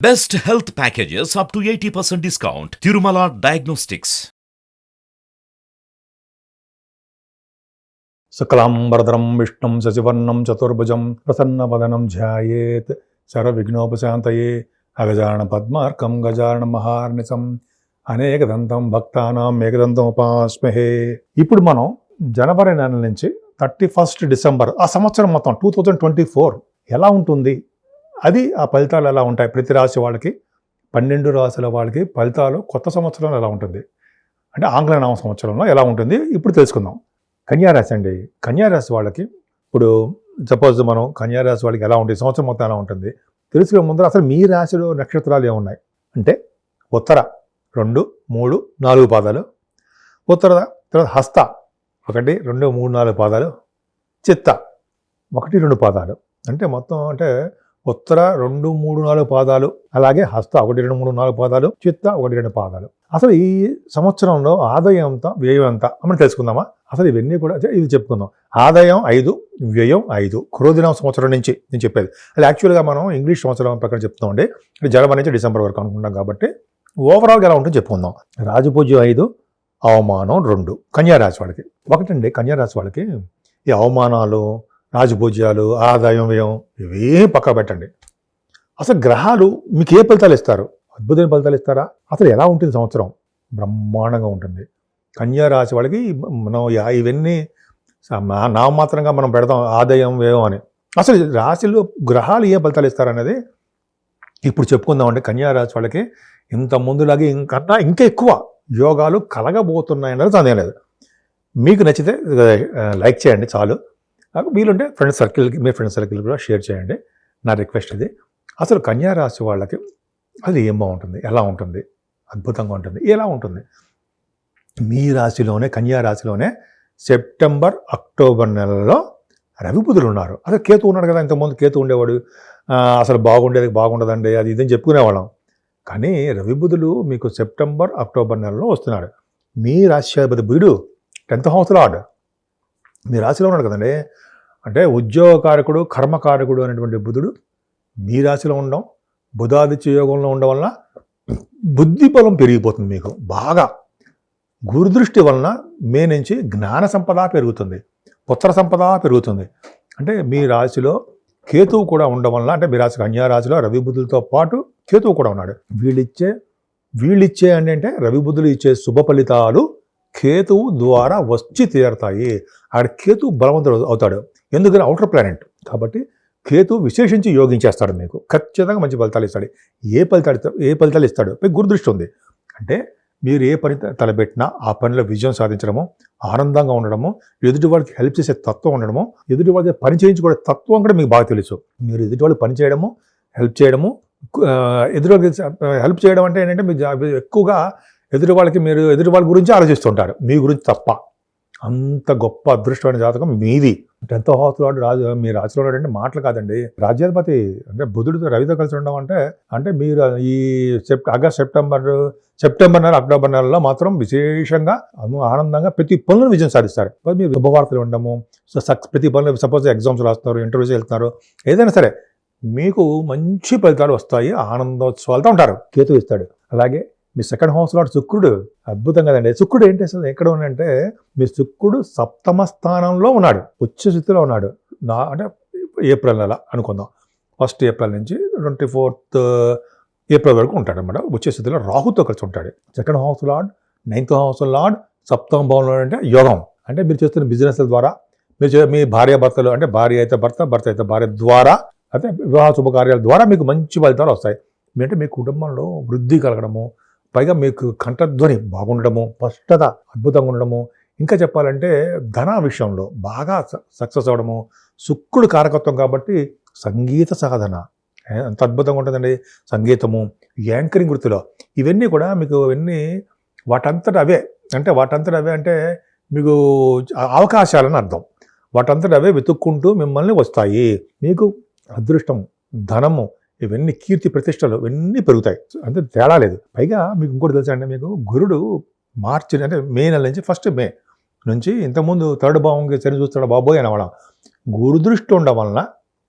Best health packages up to 80% discount. Tirumala diagnostics శుక్లాంబరధరం విష్ణుం శశివర్ణం చతుర్భుజం ప్రసన్నవదనం ధ్యాయేత్ సర్వవిఘ్నోపశాంతయే అగజాన పద్మార్కం గజాన అనేక అనేకదంతం భక్తానాం ఏకదంతం ఉపాస్మహే ఇప్పుడు మనం జనవరి నెల నుంచి థర్టీ ఫస్ట్ డిసెంబర్ ఆ సంవత్సరం మొత్తం టూ థౌజండ్ ట్వంటీ ఫోర్ ఎలా ఉంటుంది? అది ఆ ఫలితాలు ఎలా ఉంటాయి? ప్రతి రాశి వాళ్ళకి పన్నెండు రాశుల వాళ్ళకి ఫలితాలు కొత్త సంవత్సరంలో ఎలా ఉంటుంది? అంటే ఆంగ్ల నామ సంవత్సరంలో ఎలా ఉంటుంది? ఇప్పుడు తెలుసుకుందాం. కన్యారాశి అండి. కన్యారాశి వాళ్ళకి ఇప్పుడు సపోజ్ మనం కన్యారాశి వాళ్ళకి ఎలా ఉంటుంది? సంవత్సరం మొత్తం ఎలా ఉంటుంది? తెలుసుకునే ముందర అసలు మీ రాశిలో నక్షత్రాలు ఏమున్నాయి అంటే ఉత్తర రెండు మూడు నాలుగు పాదాలు. ఉత్తర తర్వాత హస్త ఒకటి రెండు మూడు నాలుగు పాదాలు. చిత్త ఒకటి రెండు పాదాలు. అంటే మొత్తం అంటే ఉత్తర రెండు మూడు నాలుగు పాదాలు అలాగే హస్త ఒకటి రెండు మూడు నాలుగు పాదాలు చిత్త ఒకటి రెండు పాదాలు. అసలు ఈ సంవత్సరంలో ఆదాయం ఎంత వ్యయం ఎంత మనం తెలుసుకుందామా? అసలు ఇవన్నీ కూడా ఇది చెప్పుకుందాం. ఆదాయం ఐదు వ్యయం ఐదు. క్రోధినం సంవత్సరం నుంచి నేను చెప్పేది. అది యాక్చువల్గా మనం ఇంగ్లీష్ సంవత్సరం ప్రకారం చెప్తామండి ఇది జనవరి నుంచి డిసెంబర్ వరకు అనుకుంటాం కాబట్టి ఓవరాల్గా ఎలా ఉంటుందో చెప్పుకుందాం. రాజపూజ్యం ఐదు అవమానం రెండు. కన్యారాశి వాళ్ళకి. ఒకటండి కన్యారాశి వాళ్ళకి ఈ అవమానాలు రాజభోజ్యాలు ఆదాయం వ్యయం ఇవే పక్క పెట్టండి. అసలు గ్రహాలు మీకు ఏ ఫలితాలు ఇస్తారు? అద్భుతమైన ఫలితాలు ఇస్తారా? అసలు ఎలా ఉంటుంది సంవత్సరం? బ్రహ్మాండంగా ఉంటుంది. కన్యా రాశి వాళ్ళకి మనం ఇవన్నీ నా- నామమాత్రంగా మనం పెడతాం ఆదాయం వ్యయం అని. అసలు రాశిలో గ్రహాలు ఏ ఫలితాలు ఇస్తారనేది ఇప్పుడు చెప్పుకుందామంటే కన్యా రాశి వాళ్ళకి ఇంత ముందులాగే ఇంకన్నా ఇంకా ఎక్కువ యోగాలు కలగబోతున్నాయన్నది సందేహం లేదు. మీకు నచ్చితే లైక్ చేయండి చాలు. నాకు వీలుంటే ఫ్రెండ్ సర్కిల్కి మీ ఫ్రెండ్ సర్కిల్ కూడా షేర్ చేయండి. నా రిక్వెస్ట్ ఇది. అసలు కన్యా రాశి వాళ్ళకి అది ఏం బాగుంటుంది? ఎలా ఉంటుంది? అద్భుతంగా ఉంటుంది. ఎలా ఉంటుంది? మీ రాశిలోనే కన్యా రాశిలోనే సెప్టెంబర్ అక్టోబర్ నెలలో రవిబుధులు ఉన్నారు. అసలు కేతు ఉన్నాడు కదా ఇంతకుముందు. కేతు ఉండేవాడు. అసలు బాగుండేది బాగుండదండి. అది ఇదని చెప్పుకునేవాళ్ళం. కానీ రవిబుధులు మీకు సెప్టెంబర్ అక్టోబర్ నెలలో వస్తున్నాడు. మీ రాశ్యాధిపతి బుధుడు టెన్త్ హౌస్ లార్డ్. మీ రాశిలో ఉన్నాడు కదండి. అంటే ఉద్యోగకారకుడు కర్మకారకుడు అనేటువంటి బుధుడు మీ రాశిలో ఉండడం బుధాదిత్య యోగంలో ఉండడం వలన బుద్ధి బలం పెరిగిపోతుంది మీకు. బాగా గురుదృష్టి వలన మీ నుంచి జ్ఞాన సంపద పెరుగుతుంది. పుత్ర సంపద పెరుగుతుంది. అంటే మీ రాశిలో కేతువు కూడా ఉండడం వలన అంటే మీ రాశి అన్య రాశిలో రవి బుద్ధులతో పాటు కేతువు కూడా ఉన్నాడు. వీళ్ళిచ్చే వీళ్ళిచ్చే అంటే రవి బుద్ధులు ఇచ్చే శుభ ఫలితాలు కేతువు ద్వారా వచ్చి తీరతాయి. ఆడ కేతు బలవంతుడు అవుతాడు. ఎందుకని? అవుటర్ ప్లానెట్ కాబట్టి కేతు విశేషించి యోగించేస్తాడు మీకు. ఖచ్చితంగా మంచి ఫలితాలు ఇస్తాడు. ఏ ఫలితాలు ఏ ఫలితాలు ఇస్తాడు? మీకు గురుదృష్టి ఉంది. అంటే మీరు ఏ పని తలబెట్టినా తలపెట్టినా ఆ పనిలో విజయం సాధించడము ఆనందంగా ఉండడము ఎదుటి వాళ్ళకి హెల్ప్ చేసే తత్వం ఉండడము ఎదుటి వాళ్ళకి పని చేయించుకునే తత్వం కూడా మీకు బాగా తెలుసు. మీరు ఎదుటి వాళ్ళు పని చేయడము హెల్ప్ చేయడము ఎదురు ఎదుటి వాళ్ళకి హెల్ప్ చేయడం అంటే ఏంటంటే మీరు ఎక్కువగా ఎదుటి వాళ్ళకి మీరు ఎదుటి వాళ్ళ గురించి ఆలోచిస్తుంటారు. మీ గురించి తప్ప. అంత గొప్ప అదృష్టమైన జాతకం మీది. టెన్త్ హౌస్ రాజు మీ రాజులో అంటే మాటలు కాదండి. రాజ్యాధిపతి అంటే బుధుడితో రవితో కలిసి ఉండడం అంటే అంటే మీరు ఈ సెప్ట ఆగస్ట్ సెప్టెంబర్ సెప్టెంబర్ నెల అక్టోబర్ నెలలో మాత్రం విశేషంగా ఆనందంగా ప్రతి పనులను విజయం సాధిస్తారు. మీరు శుభవార్తలు ఉండము సో సక్స్ ప్రతి పనులు సపోజ్ ఎగ్జామ్స్ రాస్తారు ఇంటర్వ్యూస్ వెళ్తున్నారు ఏదైనా సరే మీకు మంచి ఫలితాలు వస్తాయి ఆనందోత్సవాలతో ఉంటారు. కేతు ఇస్తాడు. అలాగే మీ సెకండ్ హౌస్ లాట్ శుక్రుడు. అద్భుతం కదండి. శుక్రుడు ఏంటి అసలు? ఎక్కడ ఉన్నాడంటే మీ శుక్రుడు సప్తమ స్థానంలో ఉన్నాడు. ఉచ్చ స్థితిలో ఉన్నాడు. నా అంటే ఏప్రిల్ నెల అనుకుందాం. ఫస్ట్ ఏప్రిల్ నుంచి ట్వంటీ ఫోర్త్ uh, ఏప్రిల్ వరకు ఉంటాడు అనమాట ఉచ్చ స్థితిలో రాహుతో కలిసి ఉంటాడు. Second house lord ninth house lord సప్తమ భవనంలో అంటే యోగం. అంటే మీరు చేస్తున్న బిజినెస్ల ద్వారా మీరు చే- మీ భార్య భర్తలు అంటే భార్య అయితే భర్త భర్త అయితే భార్య ద్వారా అయితే వివాహ శుభకార్యాల ద్వారా మీకు మంచి ఫలితాలు వస్తాయి. మీ అంటే మీ కుటుంబంలో వృద్ధి కలగడము పైగా మీకు కంఠధ్వని బాగుండడము స్పష్టత అద్భుతంగా ఉండడము. ఇంకా చెప్పాలంటే ధన విషయంలో బాగా సక్సెస్ అవ్వడము. శుక్రుడు కారకత్వం కాబట్టి సంగీత సాధన. ఎంత అద్భుతంగా ఉంటుందండి సంగీతము యాంకరింగ్ వృత్తిలో. ఇవన్నీ కూడా మీకు ఇవన్నీ వాటంతట అవే. అంటే వాటంతట అవే అంటే మీకు అవకాశాలని అర్థం. వాటంతట అవే వెతుక్కుంటూ మిమ్మల్ని వస్తాయి. మీకు అదృష్టం ధనము ఇవన్నీ కీర్తి ప్రతిష్టలు ఇవన్నీ పెరుగుతాయి. అంటే తేడా లేదు. పైగా మీకు ఇంకోటి తెలుసా అండి మీకు గురుడు మార్చి అంటే మే నెల నుంచి ఫస్ట్ మే నుంచి ఇంతకుముందు థర్డ్ భావంకి సరి చూస్తాడు బాబోయ్ అనవడం గురుదృష్టి ఉండడం వలన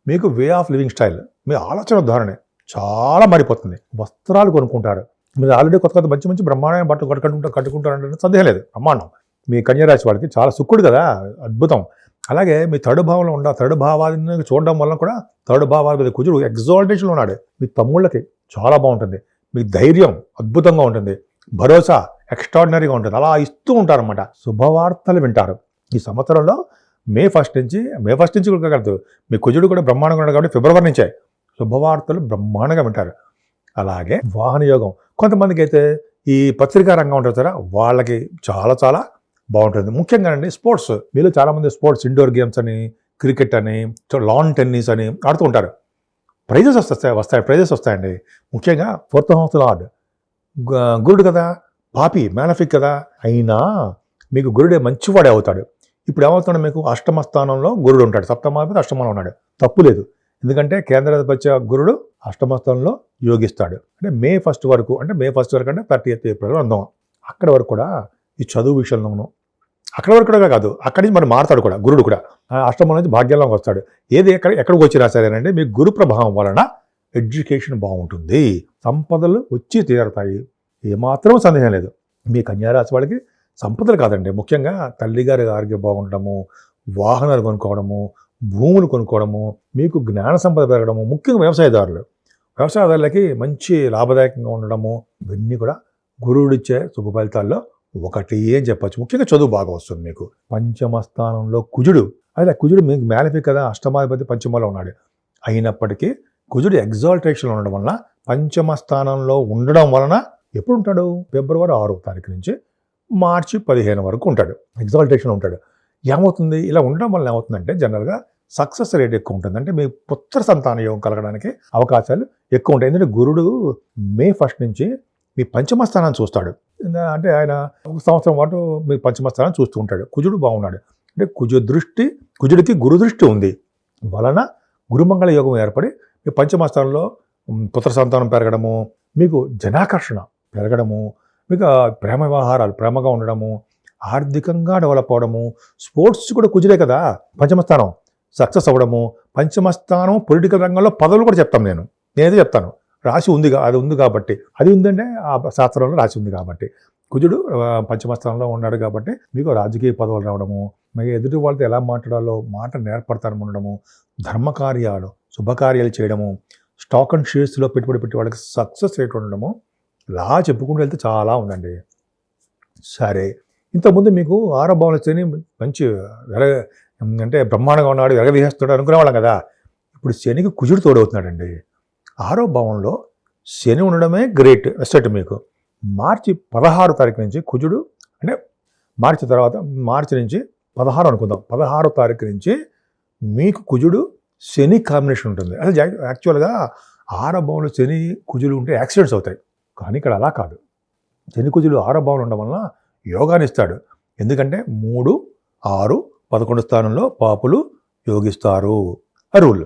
మీకు వే ఆఫ్ లివింగ్ స్టైల్ మీ ఆలోచన ధోరణి చాలా మారిపోతుంది. వస్త్రాలు కొనుక్కుంటారు. మీరు ఆల్రెడీ కొత్త కొత్త మంచి మంచి బ్రహ్మాండమైన బట్టలు కట్టుకుంటూ కట్టుకుంటారంటే సందేహం లేదు. బ్రహ్మాండం. మీ కన్యరాశి వాళ్ళకి చాలా సుక్కుడు కదా అద్భుతం. అలాగే మీ థర్డ్ భావంలో ఉన్న థర్డ్ భావాన్ని చూడడం వల్ల కూడా థర్డ్ భావాల మీద కుజుడు ఎగ్జాల్టేషన్లో ఉన్నాడు. మీ తమ్ముళ్ళకి చాలా బాగుంటుంది. మీ ధైర్యం అద్భుతంగా ఉంటుంది. భరోసా ఎక్స్ట్రాడినరీగా ఉంటుంది. అలా ఇస్తూ ఉంటారన్నమాట. శుభవార్తలు వింటారు. ఈ సంవత్సరంలో మే ఫస్ట్ నుంచి మే ఫస్ట్ నుంచి కూడా కలదు మీ కుజుడు కూడా బ్రహ్మాండంగా ఉన్నాడు కాబట్టి ఫిబ్రవరి నుంచే శుభవార్తలు బ్రహ్మాండంగా వింటారు. అలాగే వాహన యోగం. కొంతమందికి అయితే ఈ పత్రికా రంగం ఉంటారు కదా వాళ్ళకి చాలా చాలా బాగుంటుంది. ముఖ్యంగా అండి స్పోర్ట్స్. మీలో చాలామంది స్పోర్ట్స్ ఇండోర్ గేమ్స్ అని క్రికెట్ అని లాన్ టెన్నిస్ అని ఆడుతూ ఉంటారు. ప్రైజెస్ వస్తాయి వస్తాయి ప్రైజెస్ వస్తాయండి. ముఖ్యంగా ఫోర్త్ హౌస్ లార్డ్. గురుడు కదా పాపి మేనఫిక్ కదా. అయినా మీకు గురుడే మంచివాడే అవుతాడు. ఇప్పుడు ఏమవుతున్నాడు మీకు? అష్టమ స్థానంలో గురుడు ఉంటాడు. సప్తమాధిపతి అష్టమంలో ఉన్నాడు. తప్పు లేదు. ఎందుకంటే కేంద్రాధిపత్య గురుడు అష్టమ స్థానంలో యోగిస్తాడు. అంటే మే ఫస్ట్ వరకు అంటే మే ఫస్ట్ వరకు అంటే థర్టీ ఎయిత్ ఏప్రిల్ అందాం అక్కడ వరకు కూడా ఈ చదువు విషయంలోనూ అక్కడ వరకు కూడా కాదు. అక్కడి నుంచి మనం మారుతాడు కూడా గురుడు కూడా. ఆ అష్టమం నుంచి భాగ్యంలోకి వస్తాడు. ఏది ఎక్కడ ఎక్కడికి వచ్చినా సరేనంటే మీ గురు ప్రభావం వలన ఎడ్యుకేషన్ బాగుంటుంది. సంపదలు వచ్చి తీరుతాయి. ఏమాత్రం సందేహం లేదు. మీ కన్యారాశి వాళ్ళకి సంపదలు కాదండి. ముఖ్యంగా తల్లిగారి ఆరోగ్యం బాగుండడము వాహనాలు కొనుక్కోవడము భూములు కొనుక్కోవడము మీకు జ్ఞాన సంపద పెరగడము ముఖ్యంగా వ్యవసాయదారులు. వ్యవసాయదారులకి మంచి లాభదాయకంగా ఉండడము ఇవన్నీ కూడా గురువుడిచ్చే శుభ ఫలితాల్లో ఒకటి అని చెప్పచ్చు? ముఖ్యంగా చదువు బాగా వస్తుంది మీకు. పంచమ స్థానంలో కుజుడు. అదే కుజుడు మీకు మేలఫిక్ కదా అష్టమాధిపతి పంచమలో ఉన్నాడు. అయినప్పటికీ కుజుడు ఎగ్జాల్టేషన్ ఉండడం వలన పంచమ స్థానంలో ఉండడం వలన ఎప్పుడు ఉంటాడు? ఫిబ్రవరి ఆరో తారీఖు నుంచి మార్చి పదిహేను వరకు ఉంటాడు. ఎగ్జాల్టేషన్ ఉంటాడు. ఏమవుతుంది? ఇలా ఉండడం వల్ల ఏమవుతుందంటే జనరల్గా సక్సెస్ రేట్ ఎక్కువ ఉంటుంది. అంటే మీ పుత్ర సంతాన యోగం కలగడానికి అవకాశాలు ఎక్కువ ఉంటాయి. ఎందుకంటే గురుడు మే ఫస్ట్ నుంచి మీ పంచమ స్థానాన్ని చూస్తాడు అంటే ఆయన ఒక సంవత్సరం పాటు మీ పంచమ స్థానం చూస్తూ ఉంటాడు. కుజుడు బాగున్నాడు. అంటే కుజ దృష్టి కుజుడికి గురు దృష్టి ఉంది. వలన గురుమంగళ యోగం ఏర్పడి మీ పంచమ స్థానంలో పుత్ర సంతానం పెరగడము మీకు జనాకర్షణ పెరగడము మీకు ప్రేమ వ్యవహారాలు ప్రేమగా ఉండడము ఆర్థికంగా డెవలప్ అవడము స్పోర్ట్స్ కూడా కుజుడే కదా. పంచమస్థానం సక్సెస్ అవ్వడము పంచమస్థానం పొలిటికల్ రంగంలో పదవులు కూడా చెప్తాను నేను. నేనైతే చెప్తాను. రాసి ఉంది అది ఉంది కాబట్టి అది ఉందంటే ఆ శాస్త్రంలో రాసి ఉంది కాబట్టి. కుజుడు పంచమస్థానంలో ఉన్నాడు కాబట్టి మీకు రాజకీయ పదవులు రావడము మరి ఎదుటి వాళ్ళతో ఎలా మాట్లాడాలో మాట నేర్పడతాను ఉండడము ధర్మకార్యాలు శుభకార్యాలు చేయడము స్టాక్ అండ్ షేర్స్లో పెట్టుబడి పెట్టి వాళ్ళకి సక్సెస్ రేట్ ఉండడము ఇలా చెప్పుకుంటూ వెళ్తే చాలా ఉందండి. సరే ఇంతకుముందు మీకు ఆరో భావన మంచి వెల అంటే బ్రహ్మాండంగా ఉన్నాడు వెలగదీసేస్తాడు అనుకునేవాళ్ళం కదా. ఇప్పుడు శనికి కుజుడు తోడవుతున్నాడండి. ఆరో భావంలో శని ఉండడమే గ్రేట్ ఎస్టెట్ మీకు. మార్చి పదహారు తారీఖు నుంచి కుజుడు అంటే మార్చి తర్వాత మార్చి నుంచి పదహారు అనుకుందాం. పదహారో తారీఖు నుంచి మీకు కుజుడు శని కాంబినేషన్ ఉంటుంది. అసలు యాక్చువల్గా ఆరో భావంలో శని కుజులు ఉంటే యాక్సిడెంట్స్ అవుతాయి. కానీ ఇక్కడ అలా కాదు. శని కుజులు ఆరో భావన ఉండడం వలన యోగాని ఇస్తాడు. ఎందుకంటే మూడు ఆరు పదకొండు స్థానంలో పాపులు యోగిస్తారు. అరువులు రూల్.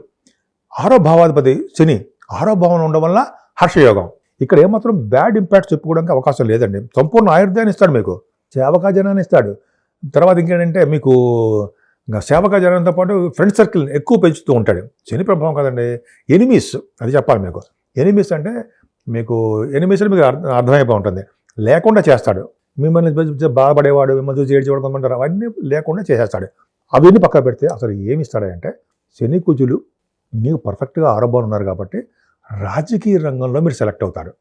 ఆరో భావాధిపతి శని ఆరో భావన ఉండడం వల్ల హర్షయోగం. ఇక్కడ ఏమాత్రం బ్యాడ్ ఇంపాక్ట్ చెప్పుకోవడానికి అవకాశం లేదండి. సంపూర్ణ ఆయుర్దాన్ని ఇస్తాడు మీకు. సేవకా జనాన్ని ఇస్తాడు. తర్వాత ఇంకేంటంటే మీకు ఇంకా సేవకా జనంతో పాటు ఫ్రెండ్ సర్కిల్ ఎక్కువ పెంచుతూ ఉంటాడు. శని ప్రభావం కదండి. ఎనిమీస్ అది చెప్పాలి మీకు. ఎనిమీస్ అంటే మీకు ఎనిమీస్ మీకు అర్థ- అర్థమైపో ఉంటుంది. లేకుండా చేస్తాడు. మిమ్మల్ని బాధపడేవాడు మిమ్మల్ని చూసి ఏడ్చేవాడు కొంతమంటారు అవన్నీ లేకుండా చేసేస్తాడు. అవన్నీ పక్కన పెడితే అసలు ఏమి ఇస్తాడంటే శని కుజులు మీకు పర్ఫెక్ట్గా ఆరోగ్యం ఉన్నారు కాబట్టి రాజకీయ రంగంలో మీరు సెలెక్ట్ అవుతారు.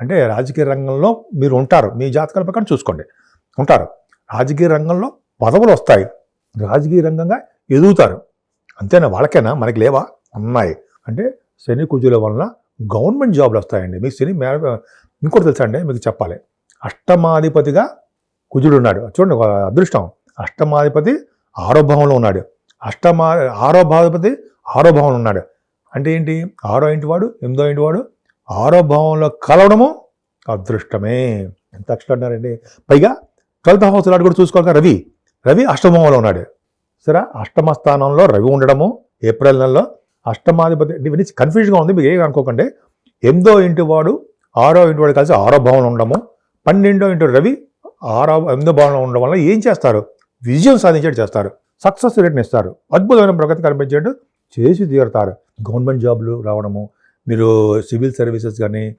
అంటే రాజకీయ రంగంలో మీరు ఉంటారు. మీ జాతకాల ప్రకారం చూసుకోండి. ఉంటారు. రాజకీయ రంగంలో పదవులు వస్తాయి. రాజకీయ రంగంగా ఎదుగుతారు. అంతేనా? వాళ్ళకేనా? మనకి లేవా? ఉన్నాయి. అంటే శని కుజుల వలన గవర్నమెంట్ జాబ్లు వస్తాయండి. మీకు శని మే ఇంకోటి తెలుసా అండి? మీకు చెప్పాలి. అష్టమాధిపతిగా కుజుడు ఉన్నాడు. చూడండి అదృష్టం. అష్టమాధిపతి ఆరో భావంలో ఉన్నాడు. అష్టమా ఆరో భాధిపతి ఆరో భావంలో ఉన్నాడు. అంటే ఏంటి? ఆరో ఇంటి వాడు ఎనిమిదో ఇంటి వాడు ఆరో భావంలో కలవడము అదృష్టమే. ఎంత అక్షరండి పైగా ట్వెల్త్ హౌస్ లాడు కూడా చూసుకోవాలి కదా రవి. రవి అష్టమంలో ఉన్నాడు. సరే అష్టమ స్థానంలో రవి ఉండడము ఏప్రిల్ నెలలో అష్టమాధిపతి ఇవన్నీ కన్ఫ్యూజ్గా ఉంది మీకు ఏం అనుకోకండి. ఎనిమిదో ఇంటి వాడు ఆరో ఇంటి వాడు కలిసి ఆరో భావంలో ఉండడము పన్నెండో ఇంటి రవి ఆరో ఎనిమిదో భావంలో ఉండడం వల్ల ఏం చేస్తారు? విజయం సాధించేట్టు చేస్తారు. సక్సెస్ రేట్ని ఇస్తారు. అద్భుతమైన ప్రగతి కనిపించేట్టు చేసి తీరుతారు. గవర్నమెంట్ జాబ్లు రావడము మీరు సివిల్ సర్వీసెస్ కానీ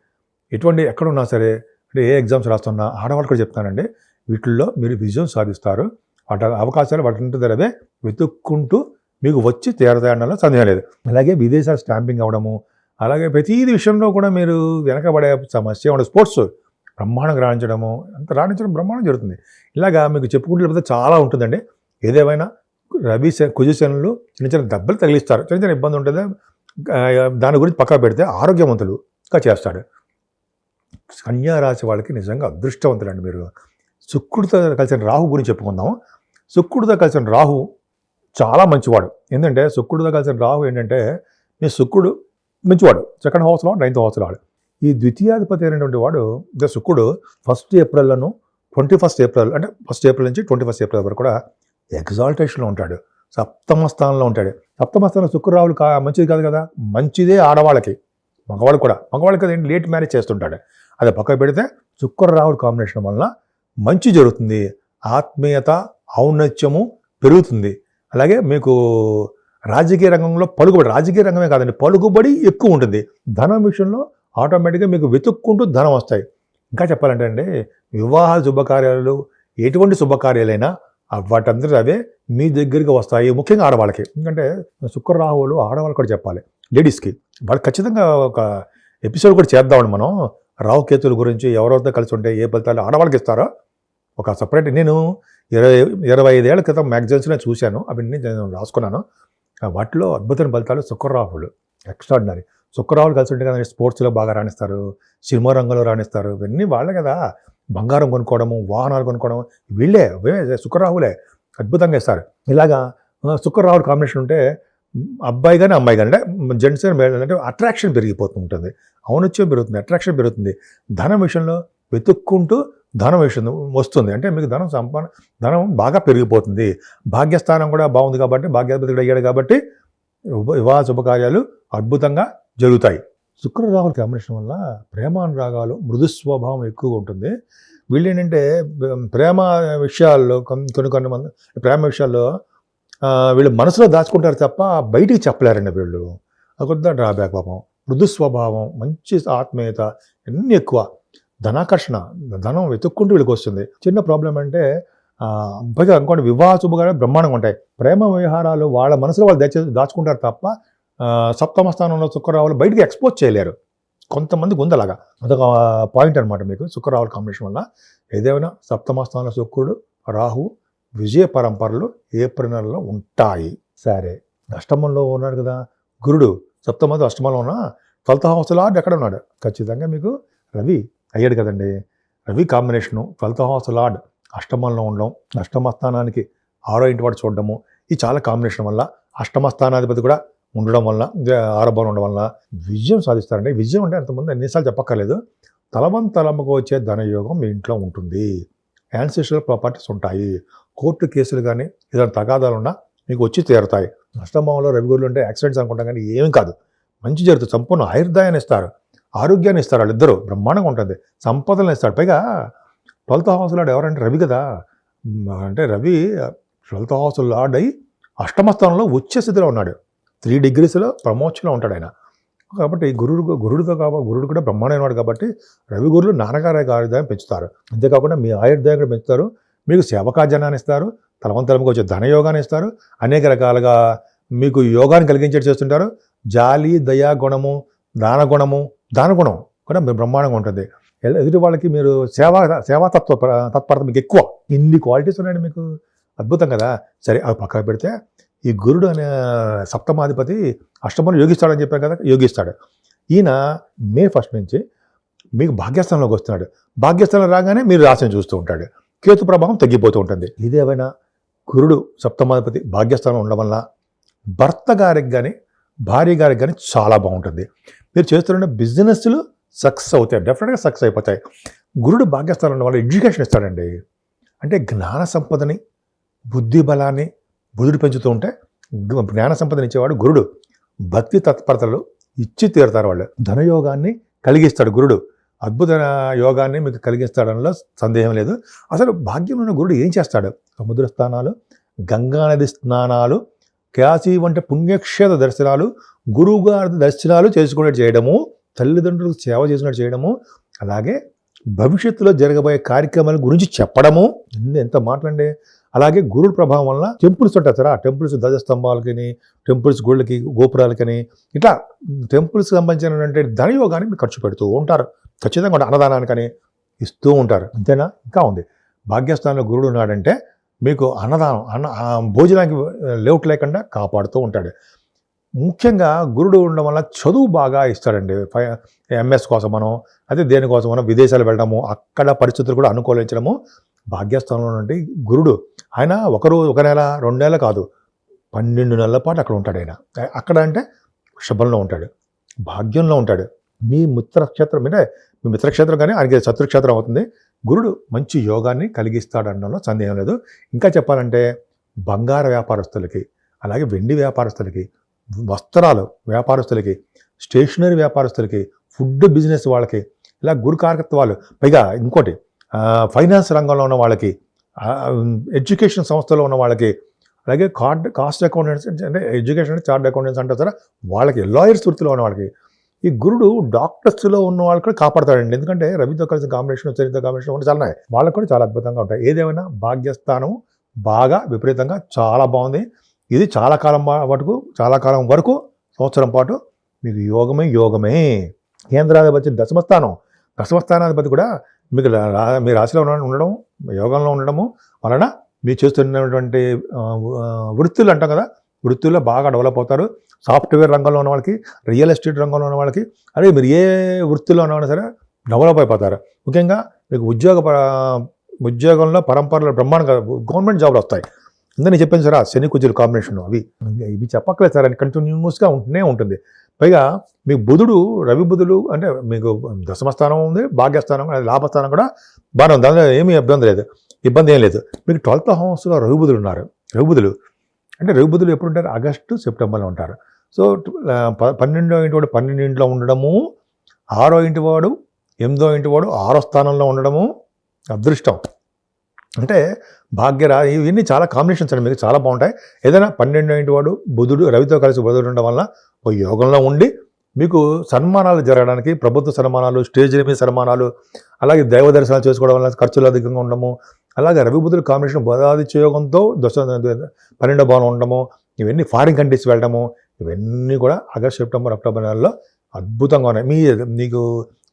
ఎటువంటి ఎక్కడున్నా సరే అంటే ఏ ఎగ్జామ్స్ రాస్తున్నా ఆడవాళ్ళు కూడా చెప్తానండి వీటిల్లో మీరు విజయం సాధిస్తారు. వాటి అవకాశాలు వాటి ధరవే వెతుక్కుంటూ మీకు వచ్చి తీరతాయనలో సందేహం లేదు. అలాగే విదేశాలు స్టాంపింగ్ అవ్వడము అలాగే ప్రతి విషయంలో కూడా మీరు వెనకబడే సమస్య ఉండదు స్పోర్ట్స్ బ్రహ్మాండంగా రాణించడము అంత రాణించడం బ్రహ్మాండం జరుగుతుంది. ఇలాగా మీకు చెప్పుకుంటే చాలా ఉంటుందండి. ఏదేమైనా రవి శ- కుజశనులు చిన్న చిన్న దెబ్బలు తగిలిస్తారు. చిన్న చిన్న ఇబ్బంది ఉంటుంది దాని గురించి పక్కా పెడితే ఆరోగ్యవంతులుగా చేస్తాడు. కన్యారాశి వాళ్ళకి నిజంగా అదృష్టవంతులండి మీరు. శుక్రుడితో కలిసిన రాహు గురించి చెప్పుకుందాం శుక్రుడితో కలిసిన రాహు చాలా మంచివాడు. ఎందుకంటే శుక్రుడితో కలిసిన రాహు ఏంటంటే మీ శుక్రుడు మంచివాడు. సెకండ్ హౌస్లో నైన్త్ హౌస్లో వాడు ఈ ద్వితీయాధిపతి అయినటువంటి వాడు ఇంకా శుక్రుడు ఫస్ట్ ఏప్రిల్లోను ట్వంటీ ఫస్ట్ ఏప్రిల్ అంటే ఫస్ట్ ఏప్రిల్ నుంచి ట్వంటీ ఫస్ట్ ఏప్రిల్ వరకు కూడా ఎగ్జాల్టేషన్లో ఉంటాడు. సప్తమ స్థానంలో ఉంటాడు. సప్తమ స్థానంలో శుక్రరావులు కా మంచిది కాదు కదా? మంచిదే ఆడవాళ్ళకి. మగవాళ్ళు కూడా. మగవాళ్ళకి ఏంటి? లేట్ మ్యారేజ్ చేస్తుంటాడు. అది పక్కకు పెడితే శుక్రరావుడు కాంబినేషన్ వలన మంచి జరుగుతుంది. ఆత్మీయత ఔన్నత్యము పెరుగుతుంది. అలాగే మీకు రాజకీయ రంగంలో పలుకుబడి రాజకీయ రంగమే కాదండి పలుకుబడి ఎక్కువ ఉంటుంది. ధనం విషయంలో ఆటోమేటిక్గా మీకు వెతుక్కుంటూ ధనం వస్తాయి. ఇంకా చెప్పాలంటే అండి వివాహ శుభకార్యాలు ఎటువంటి శుభకార్యాలైనా వాటందరూ అవే మీ దగ్గరికి వస్తాయి ముఖ్యంగా ఆడవాళ్ళకి. ఎందుకంటే శుక్రరాహువులు ఆడవాళ్ళు కూడా చెప్పాలి లేడీస్కి. వాళ్ళు ఖచ్చితంగా ఒక ఎపిసోడ్ కూడా చేద్దామండి మనం రాహుకేతుల గురించి ఎవరెవరితో కలిసి ఉంటే ఏ ఫలితాలు ఆడవాళ్ళకి ఇస్తారో ఒక సపరేట్ నేను ఇరవై ఇరవై ఐదేళ్ళ క్రితం మ్యాగజైన్స్లో చూశాను అవన్నీ నేను రాసుకున్నాను. వాటిలో అద్భుతమైన ఫలితాలు శుక్రరాహులు ఎక్స్ట్రాడినరీ. శుక్రరాహులు కలిసి ఉంటే కదా స్పోర్ట్స్లో బాగా రాణిస్తారు సినిమా రంగంలో రాణిస్తారు ఇవన్నీ వాళ్ళే కదా. బంగారం కొనుక్కోవడము వాహనాలు కొనుక్కోవడం వీళ్ళే వే- శుక్రరాహులే. అద్భుతంగా ఇస్తారు. ఇలాగా ఆ, శుక్రరాహుల కాంబినేషన్ ఉంటే అబ్బాయి కానీ అమ్మాయి కానీ అంటే జెంట్స్ కానీ అంటే అట్రాక్షన్ పెరిగిపోతూ ఉంటుంది. ఔనత్యం పెరుగుతుంది అట్రాక్షన్ పెరుగుతుంది. ధనం విషయంలో వెతుక్కుంటూ ధనం విషయం వస్తుంది. అంటే మీకు ధనం సంపాదన ధనం బాగా పెరిగిపోతుంది. భాగ్యస్థానం కూడా బాగుంది కాబట్టి భాగ్యాధిపతి కూడా అయ్యాడు కాబట్టి వివాహ శుభకార్యాలు అద్భుతంగా జరుగుతాయి. శుక్రరాహుల కాంబినేషన్ వల్ల ప్రేమానురాగాలు మృదు స్వభావం ఎక్కువగా ఉంటుంది. వీళ్ళు ఏంటంటే ప్రేమ విషయాల్లో కొన్ని కొన్ని మంది ప్రేమ విషయాల్లో వీళ్ళు మనసులో దాచుకుంటారు తప్ప బయటికి చెప్పలేరండి వీళ్ళు. అకొద్ద డ్రాబ్యాక్ పాపం. మృదు స్వభావం మంచి ఆత్మీయత అన్నీ ఎక్కువ. ధనాకర్షణ ధనం వెతుక్కుంటూ వీళ్ళకి వస్తుంది. చిన్న ప్రాబ్లం అంటే పైగా ఇంకోటి వివాహ శుభకార్యాలు బ్రహ్మాండంగా ఉంటాయి. ప్రేమ వ్యవహారాలు వాళ్ళ మనసులో వాళ్ళు దాచి దాచుకుంటారు తప్ప సప్తమ స్థానంలో శుక్రరావులు బయటికి ఎక్స్పోజ్ చేయలేరు. కొంతమంది గుందలాగా అదొక పాయింట్ అనమాట మీకు. శుక్రరావుల కాంబినేషన్ వల్ల ఏదేమైనా సప్తమ స్థానంలో శుక్రుడు రాహు విజయ పరంపరలు ఏప్రిల్ నెలలో ఉంటాయి. సరే. అష్టమంలో ఉన్నాడు కదా గురుడు. సప్తమంది అష్టమంలో ఉన్న ట్వెల్త్ హౌస్లో లార్డ్ ఎక్కడ ఉన్నాడు? ఖచ్చితంగా మీకు రవి అయ్యాడు కదండి. Ravi combination twelfth house lord అష్టమంలో ఉండడం అష్టమ స్థానానికి ఆరో ఇంటి వాడు చూడడము ఇది చాలా కాంబినేషన్ వల్ల అష్టమ స్థానాధిపతి కూడా ఉండడం వల్ల ఇదే ఉండడం వల్ల విజయం సాధిస్తారండి. విజయం అంటే అంతమంది ఎన్నిసార్లు చెప్పక్కర్లేదు. తలవం తలముకు వచ్చే ధనయోగం మీ ఇంట్లో ఉంటుంది. యాన్సిస్ట్రల్ ప్రాపర్టీస్ ఉంటాయి. కోర్టు కేసులు కానీ ఏదైనా తగాదాలు ఉన్నా మీకు వచ్చి తీరుతాయి. అష్టమంలో రవిగురులు ఉంటే యాక్సిడెంట్స్ అనుకుంటాం కానీ ఏమీ కాదు. మంచి జరుగుతుంది. సంపూర్ణ ఆయుర్దాయాన్ని ఇస్తారు. ఆరోగ్యాన్ని ఇస్తారు వాళ్ళిద్దరూ. బ్రహ్మాండంగా ఉంటుంది. సంపదలను ఇస్తాడు పైగా ట్వెల్త్ హౌస్ లాడ్ ఎవరంటే రవి కదా. అంటే రవి ట్వెల్త్ హౌస్ లాడ్ అయి అష్టమ స్థానంలో వచ్చే స్థితిలో ఉన్నాడు. త్రీ డిగ్రీస్లో ప్రమోషన్లో ఉంటాడు ఆయన. కాబట్టి గురుడు గురుడుతో కాబట్టి గురుడు కూడా బ్రహ్మాండమైన వాడు కాబట్టి రవి గురులు నాన్నగారి ఆయుర్దాయం పెంచుతారు. అంతేకాకుండా మీ ఆయుర్దాయం కూడా పెంచుతారు. మీకు సేవకాజనాన్ని ఇస్తారు. తలవంతలకు వచ్చే ధనయోగాన్ని ఇస్తారు. అనేక రకాలుగా మీకు యోగాన్ని కలిగించేట్టు చేస్తుంటారు. జాలి దయా గుణము దాన గుణము దాన గుణం కూడా మీరు బ్రహ్మాండంగా ఉంటుంది. ఎదుటి వాళ్ళకి మీరు సేవా సేవా తత్వ తత్పరత మీకు ఎక్కువ. ఇన్ని క్వాలిటీస్ ఉన్నాయండి మీకు. అద్భుతం కదా. సరే అవి పక్కన పెడితే ఈ గురుడు అనే సప్తమాధిపతి అష్టమంలో యోగిస్తాడని చెప్పాను కదా యోగిస్తాడు. ఈయన మే ఫస్ట్ నుంచి మీకు భాగ్యస్థానంలోకి వస్తున్నాడు. భాగ్యస్థానం రాగానే మీరు రాశిని చూస్తూ ఉంటాడు. కేతు ప్రభావం తగ్గిపోతూ ఉంటుంది. ఇదేమైనా గురుడు సప్తమాధిపతి భాగ్యస్థానం ఉండడం వల్ల భర్త గారికి కానీ భార్య గారికి కానీ చాలా బాగుంటుంది. మీరు చేస్తున్న బిజినెస్లు సక్సెస్ అవుతాయి. డెఫినెట్గా సక్సెస్ అయిపోతాయి. గురుడు భాగ్యస్థానం ఉండడం వల్ల ఎడ్యుకేషన్ ఇస్తాడండి. అంటే జ్ఞాన సంపదని బుద్ధి బలాన్ని బుధుడు పెంచుతూ ఉంటే జ్ఞాన సంపదను ఇచ్చేవాడు గురుడు. భక్తి తత్పరతలు ఇచ్చి తీరుతారు వాళ్ళు. ధనయోగాన్ని కలిగిస్తాడు గురుడు. అద్భుత యోగాన్ని మీకు కలిగిస్తాడనలో సందేహం లేదు. అసలు భాగ్యంలో ఉన్న గురుడు ఏం చేస్తాడు? సముద్ర స్నానాలు గంగా నది స్నానాలు కాశీ వంటి పుణ్యక్షేత్ర దర్శనాలు గురువుగారి దర్శనాలు చేసుకునేట్టు చేయడము తల్లిదండ్రులకు సేవ చేసినట్టు చేయడము అలాగే భవిష్యత్తులో జరగబోయే కార్యక్రమాల గురించి చెప్పడము? ఎంత మాట్లాడండి అలాగే గురుడు ప్రభావం వల్ల టెంపుల్స్ ఉంటాయి సార్ ఆ టెంపుల్స్ ధ్వజస్తంభాలకని టెంపుల్స్ గుళ్ళకి గోపురాలకని ఇట్లా టెంపుల్స్ సంబంధించినటువంటి ధనయోగాన్ని మీరు ఖర్చు పెడుతూ ఉంటారు. ఖచ్చితంగా అన్నదానానికని ఇస్తూ ఉంటారు. అంతేనా? ఇంకా ఉంది. భాగ్యస్థానంలో గురుడు ఉన్నాడంటే మీకు అన్నదానం అన్న భోజనానికి లేవుట్ లేకుండా కాపాడుతూ ఉంటాడు. ముఖ్యంగా గురుడు ఉండడం వల్ల చదువు బాగా ఇస్తాడండి. ఎంఎస్ కోసమనో అదే దేనికోసమనో విదేశాలు వెళ్ళడము అక్కడ పరిస్థితులు కూడా అనుకూలించడము భాగ్యస్థానంలో నుండి గురుడు. ఆయన ఒకరు ఒక నెల రెండు నెలలు కాదు పన్నెండు నెలల పాటు అక్కడ ఉంటాడు ఆయన. అక్కడ అంటే శుభంలో ఉంటాడు భాగ్యంలో ఉంటాడు. మీ మిత్రక్షేత్రం అంటే మీ మిత్రక్షేత్రం కానీ ఆయనకి శత్రుక్షేత్రం అవుతుంది. గురుడు మంచి యోగాన్ని కలిగిస్తాడు అనడంలో సందేహం లేదు. ఇంకా చెప్పాలంటే బంగార వ్యాపారస్తులకి అలాగే వెండి వ్యాపారస్తులకి వస్త్రాలు వ్యాపారస్తులకి స్టేషనరీ వ్యాపారస్తులకి ఫుడ్ బిజినెస్ వాళ్ళకి ఇలా గురు కారకత్వాలు పైగా ఇంకోటి ఫైనాన్స్ రంగంలో ఉన్న వాళ్ళకి ఎడ్యుకేషన్ సంస్థలో ఉన్న వాళ్ళకి అలాగే కార్డ్ కాస్ట్ అకౌంటెంట్స్ అంటే ఎడ్యుకేషన్ చార్ట్ అకౌంటెంట్స్ అంటారు సరే వాళ్ళకి లాయర్స్ వృత్తిలో ఉన్న వాళ్ళకి ఈ గురుడు డాక్టర్స్లో ఉన్న వాళ్ళు కూడా కాపాడతాడండి. ఎందుకంటే రవితో కలిసి కాంబినేషన్ చరిత్ర కాంబినేషన్ ఉంటే చాలా వాళ్ళకి కూడా చాలా అద్భుతంగా ఉంటాయి. ఏదేమైనా భాగ్యస్థానం బాగా విపరీతంగా చాలా బాగుంది. ఇది చాలా కాలం పా- పాటుకు చాలా కాలం వరకు సంవత్సరం పాటు మీకు యోగమే యోగమే. కేంద్రాధిపతి దశమస్థానం దశమస్థానాధిపతి కూడా మీకు మీ రాశిలో ఉన్న- ఉండడం యోగంలో ఉండడము వలన మీరు చేస్తున్నటువంటి వృత్తులు అంటాం కదా వృత్తుల్లో బాగా డెవలప్ అవుతారు. సాఫ్ట్వేర్ రంగంలో ఉన్న వాళ్ళకి రియల్ ఎస్టేట్ రంగంలో ఉన్న వాళ్ళకి అదే మీరు ఏ వృత్తిలో ఉన్నా సరే డెవలప్ అయిపోతారు. ముఖ్యంగా మీకు ఉద్యోగ ప- ఉద్యోగంలో పరంపరలో బ్రహ్మాండంగా గవర్నమెంట్ జాబ్లు వస్తాయి. ఇందా నేను చెప్పాను సార్ ఆ శని కుజులు కాంబినేషన్ అవి. ఇవి చెప్పక్కలేదు సార్ అని కంటిన్యూస్గా ఉంటూనే ఉంటుంది. పైగా మీకు బుధుడు రవి బుధుడు అంటే మీకు దశమస్థానం ఉంది భాగ్యస్థానం లాభస్థానం కూడా బాగానే ఉంది. దానిలో ఏమీ ఇబ్బంది లేదు. ఇబ్బంది ఏం లేదు. మీకు ట్వెల్త్ హౌస్లో రవి ఉన్నారు. రవి బుధులు అంటే రవి బుధులు ఎప్పుడు ఉంటారు? ఆగస్టు సెప్టెంబర్లో ఉంటారు. సో పన్నెండో ఇంటి వాడు పన్నెండు ఇంట్లో ఉండడము ఆరో ఇంటి వాడు ఎనిమిదో ఇంటి వాడు ఆరో స్థానంలో ఉండడము అదృష్టం. అంటే భాగ్యరా ఇవన్నీ చాలా కాంబినేషన్స్ అండి మీకు చాలా బాగుంటాయి. ఏదైనా పన్నెండు ఇంటి వాడు బుధుడు రవితో కలిసి బుధుడు ఉండడం వల్ల ఓ యోగంలో ఉండి మీకు సన్మానాలు జరగడానికి ప్రభుత్వ సన్మానాలు స్టేజ్ మీద సన్మానాలు అలాగే దైవ దర్శనాలు చేసుకోవడం వల్ల ఖర్చులు అధికంగా ఉండము అలాగే రవి బుధుడు కాంబినేషన్ బుధాదిత్య యోగంతో దశ పన్నెండో భవనం ఉండడము ఇవన్నీ ఫారిన్ కంట్రీస్ వెళ్ళడము ఇవన్నీ కూడా ఆగస్ట్ సెప్టెంబర్ అక్టోబర్ నెలలో అద్భుతంగా ఉన్నాయి. మీ మీకు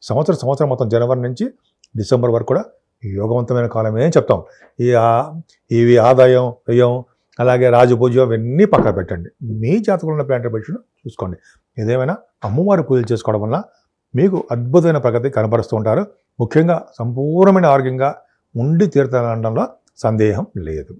సంవత్సరం సంవత్సరం మొత్తం జనవరి నుంచి డిసెంబర్ వరకు కూడా యోగవంతమైన కాలం ఏం చెప్తాం? ఈ ఇవి ఆదాయం వ్యయం అలాగే రాజపూజ్యం ఇవన్నీ పక్కన పెట్టండి. మీ జాతకంలో ఉన్న ప్లాంటర్ పెట్టి చూసుకోండి. ఏదేమైనా అమ్మవారి పూజలు చేసుకోవడం వల్ల మీకు అద్భుతమైన ప్రగతి కనబరుస్తూ ఉంటారు. ముఖ్యంగా సంపూర్ణమైన ఆరోగ్యంగా ఉండి తీరుతానడంలో సందేహం లేదు.